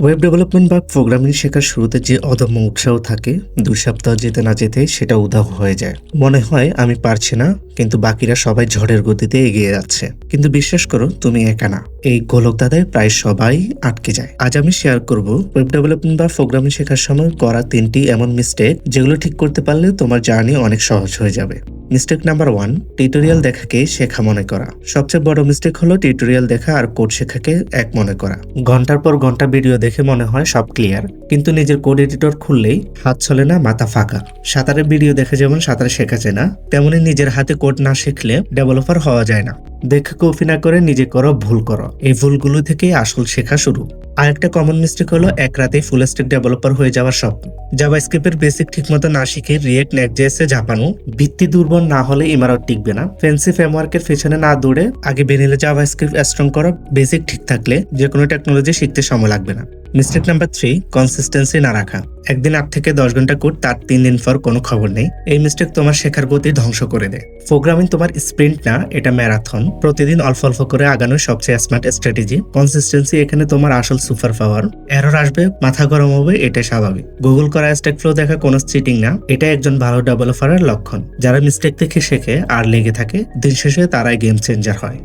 Web development বা programming শেখার শুরুতে যে অদম্য উৎসাহ থাকে দুই সপ্তাহ যেতে না যেতে সেটা উধাও হয়ে যায়। মনে হয় আমি পারছি না, কিন্তু বাকিরা সবাই ঝড়ের গতিতে এগিয়ে যাচ্ছে। কিন্তু বিশ্বাস করো, তুমি একা না। এই গোলক দাদায় প্রায় সবাই আটকে যায়। আজ আমি শেয়ার করব ওয়েব ডেভেলপমেন্ট বা প্রোগ্রামিং শেখার সময় করা তিনটি এমন মিস্টেক যেগুলো ঠিক করতে পারলে তোমার জার্নি অনেক সহজ হয়ে যাবে। মিস্টেক নাম্বার ওয়ান টিউটোরিয়াল দেখাকে শেখা মনে করা। সবচেয়ে বড় মিস্টেক হলো টিউটোরিয়াল দেখা আর কোড শেখাকে এক মনে করা। ঘণ্টার পর ঘণ্টা ভিডিও দেখে মনে হয় সব ক্লিয়ার কিন্তু নিজের কোড এডিটর খুললেই হাত চলে না, মাথা ফাঁকা। সাঁতারের ভিডিও দেখে যেমন সাঁতার শেখা যায় না, তেমনি নিজের হাতে কোড না শিখলে ডেভেলপার হওয়া যায় না। দেখে কফি না করে নিজে করো, ভুল করো। এই ভুলগুলো থেকেই আসল শেখা শুরু। আরেকটা কমন মিস্টেক হলো এক রাতেই ফুল স্ট্যাক ডেভেলপার হয়ে যাওয়ার স্বপ্ন। জাভা স্ক্রিপ্টের বেসিক ঠিকমতো না শিখে রিয়েক্ট নেকজেসে ঝাপানো, ভিত্তি দুর্বল না হলে ইমারত টিকবে না। ফেন্সি ফ্রেমওয়ার্কের পেছনে না দৌড়ে আগে বেনিলে জাভা স্ক্রিপ্ট স্ট্রং করা বেসিক ঠিক থাকলে যে কোনো টেকনোলজি শিখতে সময় লাগবে না। মিস্টেক নাম্বার থ্রি কনসিস্টেন্সি না রাখা। একদিন আট থেকে দশ ঘণ্টা কোড তার তিন দিন পর কোনো খবর নেই। এই মিস্টেক তোমার শেখার গতি ধ্বংস করে দেয়। প্রোগ্রামিং তোমার স্প্রিন্ট না, এটা ম্যারাথন প্রতিদিন অল্প অল্প করে আগানোর সবচেয়ে স্মার্ট স্ট্র্যাটেজি কনসিস্টেন্সি এখানে তোমার আসল সুপার পাওয়ার। এরর আসবে, মাথা গরম হবে এটা স্বাভাবিক। গুগল করা স্টেক ফ্লো দেখা কোনো চিটিং না এটা একজন ভালো ডেভেলপারের লক্ষণ। যারা মিস্টেক থেকে শেখে আর লেগে থাকে, দিন শেষে তারাই গেম চেঞ্জার হয়।